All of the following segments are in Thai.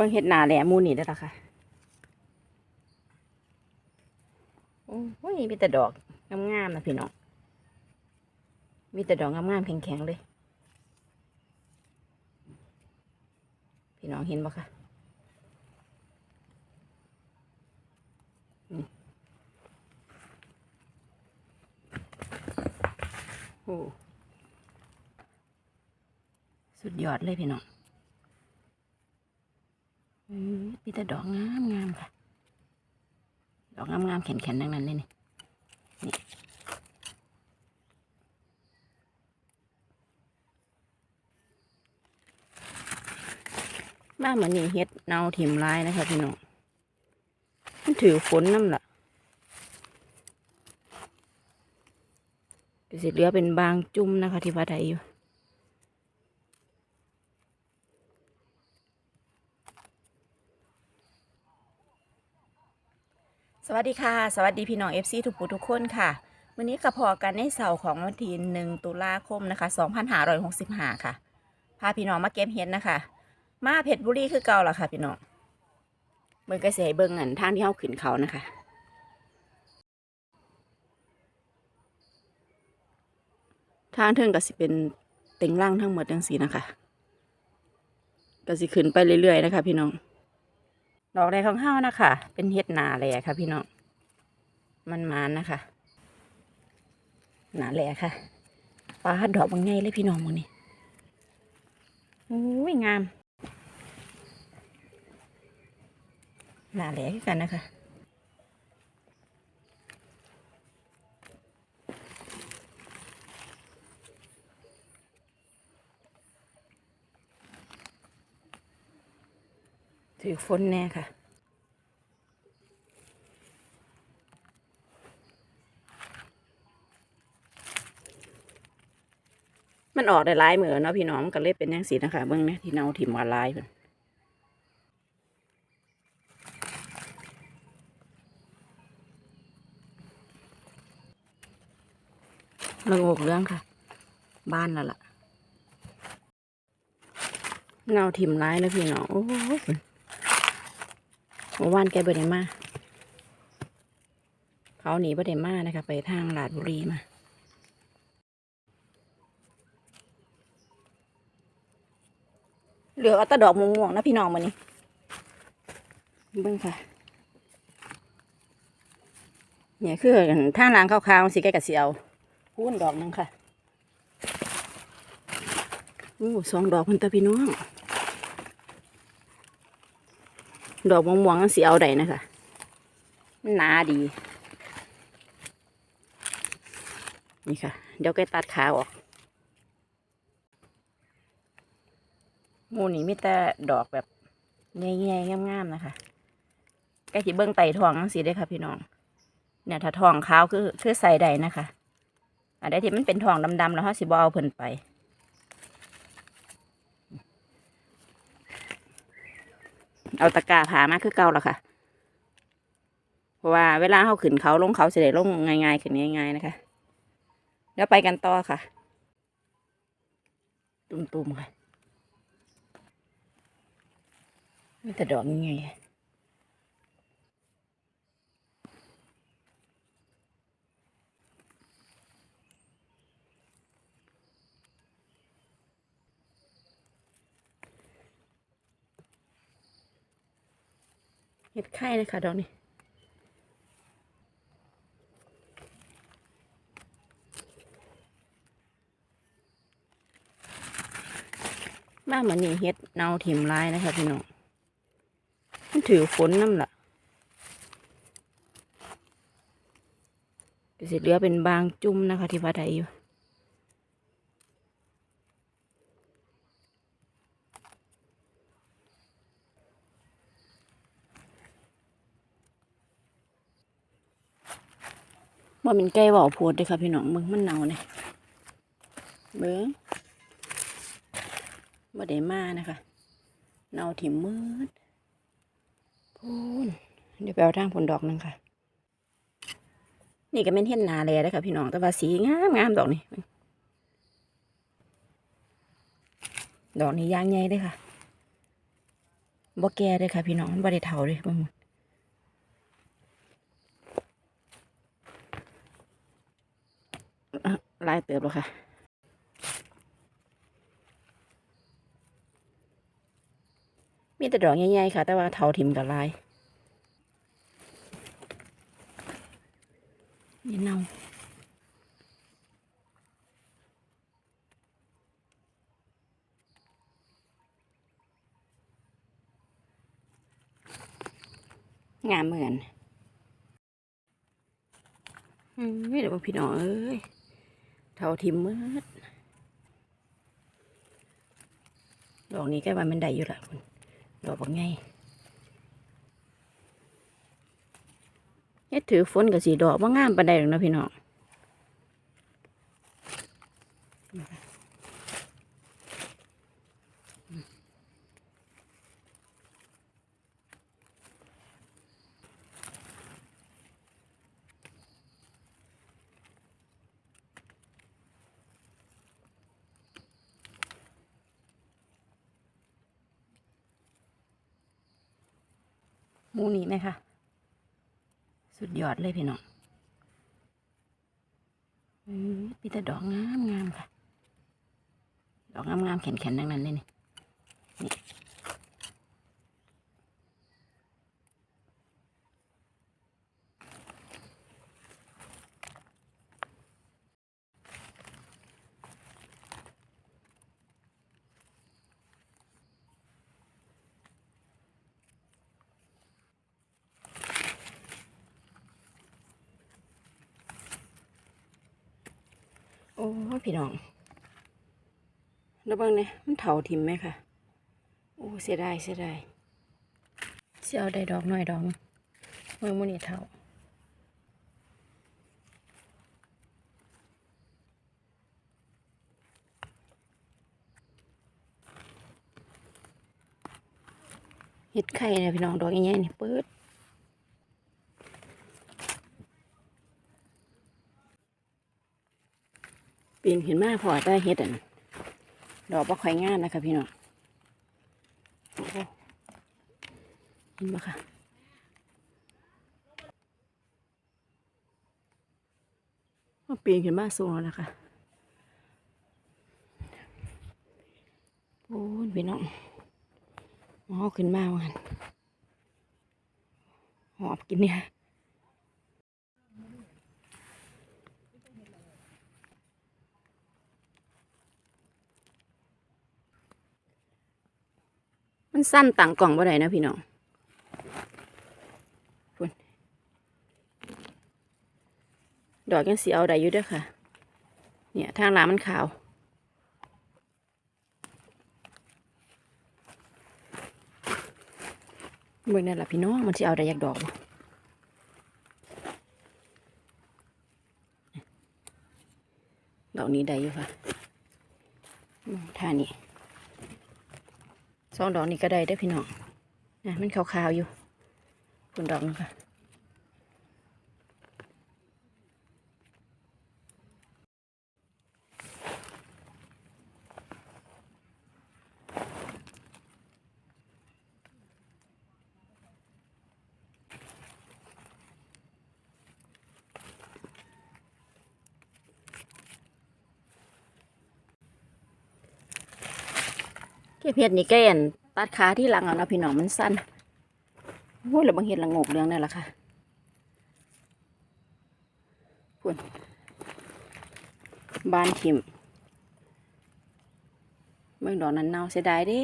บิ่งเห็ดหนาแหลมมูนี่ได้ละค่ะโอ้ยมีแต่ดอกงามๆนะพี่น้อง มีแต่ดอกงามๆแข็งๆเลย พี่น้องเห็นปะคะโอ้สุดยอดเลยพี่น้อง มีแต่ดอกงามๆค่ะ ดอกงามๆแข็งๆทั้งนั้นเลยนี่นี่บ้านมันนี่เฮ็ดเนาถิ่มลายนะคะพี่น้องมันถือฝนน้ำละก็สิเหลือเป็นบางจุ่มนะคะที่ว่าไดอยู่ สวัสดีค่ะ สวัสดีพี่น้องเอฟซีทุกผู้ทุกคนค่ะ วันนี้กระพอกันในเสาร์ของวันที่หนึ่งตุลาคมนะคะสองพันห้าร้อยหกสิบห้าค่ะ พาพี่น้องมาเก็บเห็ดนะคะ มาเพชรบุรีคือเก่าละค่ะ พี่น้องเบิ่งกระแสเบิ่งอันทางที่เฮาขึ้นเขานะคะ ทางเทิงก็สิเป็นเต็งล่างทั้งหมดจังสีนะคะก็สิขึ้นไปเรื่อยๆนะคะ พี่น้อง ดอกแรกของเฮานะคะ เป็นเห็ดหนาแหล่ค่ะ พี่น้อง มันมานนะคะ หนาแหล่ค่ะปลาดอกบางไงเลยพี่น้องมึงนี่โอ้ยงาม หนาแหล่กันนะคะ ถือฝนแน่ค่ะ มันออกได้หลายเหมือนเนาะพี่น้องมันก็เลยเป็นอย่างสีนะคะเบื้องเนี่ยที่เนาถิ่มว่าหลายเพิ่นละโงกเรื่องค่ะ บ้านแล้วล่ะเงาถิ่มร้ายนะพี่น้องโอ้โห เมื่อวานแกไปได้มาเขาหนีไปได้มานะคะ ไปทางลาดบุรีมาเหลือเอาตะดอกม่วงๆนะพี่น้องมันนี่เบิ่งค่ะเนี่ยคือทางล้างขาวๆสิแกกะสิเอาพูนดอกหนึงค่ะโอ้สองดอกมันตะพี่น้อง ดอกม่วงๆนั่นสีเอาได้นะคะนหนาดี นี่ค่ะ เดี๋ยวแกตัดขาออกมูนี่มีแต่ดอกแบบแง่ๆงามๆนะคะแกสิเบิ้งไต่ทองสีได้ค่ะ พี่น้อง เนี่ยถ้าทองขาวคือคือใส่ได้นะคะอันใดที่มันเป็นทองดำๆแล้วเขาสิบเอาเพิ่นไป เอาตะกร้าผามาคือเก่าแล้วค่ะ เพราะว่าเวลาเขาขึ้นเขาลงเขาสิได้ลงง่ายๆขึ้นง่าย ๆ นะคะเดี๋ยวไปกันต่อค่ะ ตุ่มๆค่ะนี่แต่ดอกยังไง ห็ดไข่นะคะดอกนี้บ้านมันนี่เฮ็ดเนาถิ่มลายนะคะพี่น้องมันถือฝนน้ำละก็สิเหลือเป็นบางจุ่มนะคะที่ว่าไดอยู่ ว่าเป็นไก่เบาโพดเลยค่ะพี่น้องเบิ่งมันเน่าเนี่ยเบิ่งบ่ได้มานะคะเน่าถิ่มมืดพูนเดี๋ยวไปเอาทางผลดอกหนึงค่ะ นี่ก็เป็นเห็นนาเลยนะคะพี่น้องแต่ว่าสีงามงามดอกนี่ดอกนี้ยางใหญ่เลยค่ะบ่แก่เลยค่ะพี่น้องบ่ได้เฒ่าเลยเบิ่งอะห ลายเติบแล้วค่ะมีแต่ดอกใหญ่ๆค่ะ แต่ว่าเฒ่าทิมกับลายนี่เน่างามเหมือนอืมเดี๋ยวพี่น้องเอ้ย เท่าทิมมืดดอกนี้ใกล้วันมันได้อยู่ละคุณดอกบางไงเนี่ยถือฝนกับสีดอกว่างามปานใดหรอกนะพี่น้อง หมูนี่ไหมคะสุดยอดเลยพี่น้องอืมมีแต่ดอกงามงามค่ะ ดอกงามงามแข็งแข็งดังนั้นเลยนี่นี่ โอ้พี่น้องแล้วเบางเนี่ยมันเถาทิมไหมคะโอ้เสียดายเสียดายเสียเอาได้ดอกหน่อยดอกนึงเมื่อมูนี่เถาเห็ดไข่เนี่ยพี่น้องดอกใหญ่ๆนี่เปิด ปีนขึ้นมาพอได้เฮ็ดอันดอกบ่ค่อยงามนะคะพี่น้องเห็นบ่ค่ะมันปีนขึ้นมาสูงแล้วนะคะโอ้ยพี่น้องอ๋อขึ้นมาวันหอบกินเนี่ย มันสั้นต่างกล่องบ่ได้นะพี่น้องดอกยังสีเอาได้อยู่เด้วยค่ะ เนี่ย ทางหลามันขาว เบิ่งนั่นล่ะพี่น้อง มันสิเอาได้ยักดอกบ่ดอกนี้ได้อยู่ค่ะท่านี้ สองดอกนี้ก็ได้ได้พี่น้องนะมันขาวๆอยู่ผลดอกนึงค่ะ เก็บเห็ดนี่แกนตัดขาที่หลังเอานะพี่น้องมันสั้นโอ้ยแล้วบางเห็ดละงกเรื่องนั่นแหละค่ะพุ่นบานทิมเบิ่งดอกนั้นเน่าเสียดายด้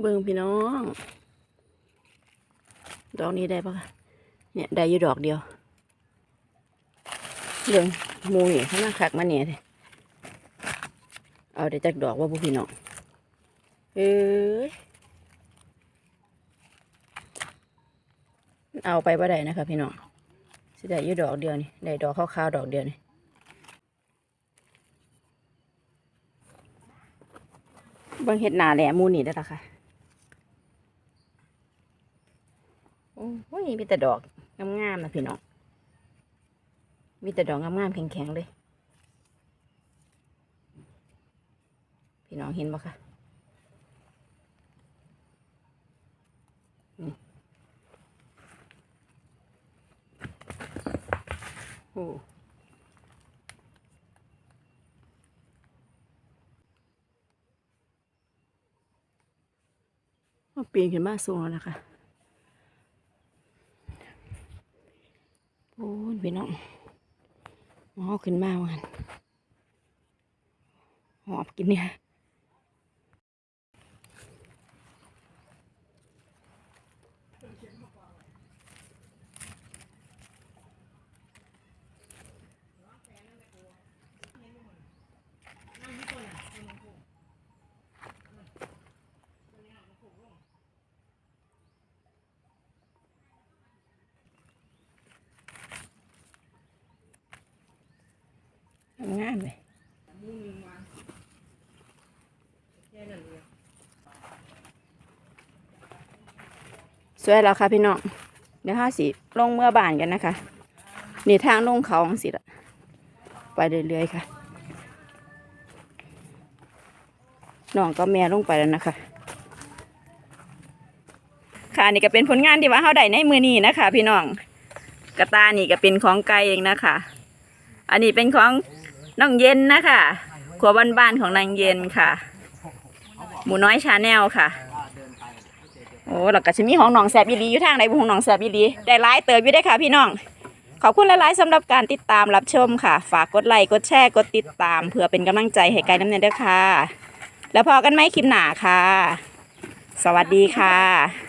เบิ่งพี่น้อง ดอกนี้ได้ปะเนี่ยได้อยู่ดอกเดียวเรื่องมูนี่เขามาขักมาเนี่ยเลย เอาได้จากดอกว่าบุพี่น้องเอ้ยเอาไปบ่ได้นะคะพี่น้องสิได้ยู่ดอกเดียวนี่ได้ดอกขาวๆดอกเดียวนี่บิ่งเห็ดหนาแหลมูนี่ได้ละค่ะโอ้ยมีแต่ดอกงามๆนะพี่น้องมีแต่ดอกงามๆแข็งๆเลย พี่น้องเห็นบ่คะโอ้เปีนขึ้นมาสูงแล้วนะคะโอ้พี่น้องงอขึ้นมาวันหอบกินเนี่ย วยแล้วค่ะพี่น้องเดี๋ยวห้าสิลงเมื่อบานกันนะคะนี่ทางลงเขาสิละไปเรื่อยๆค่ะน้องก็แม่ลงไปแล้วนะคะ ค่ะนี่ก็เป็นผลงานที่ว่าเขาได้ในมือนี้นะคะ พี่น้องกระตานี่ก็เป็นของไกลเองนะคะ อันนี้เป็นของน้องเย็นนะคะครัวบ้านๆของนางเย็นค่ะ หมูน้อยชาแนลค่ะ โอ้แล้วก็จะมีของน้องแสบอีหลีอยู่ทางไหนบุของน้องแสบอีหลีได้ไลายเติบอยู่ได้ค่ะ พี่น้อง ขอบคุณหลายๆสำหรับการติดตามรับชมค่ะ ฝากกดไลค์กดแชร์กดติดตาม เพื่อเป็นกำลังใจให้ไกลน้ำเนยด้วยค่ะ แล้วพอกันไหมคลิปหนาค่ะ สวัสดีค่ะ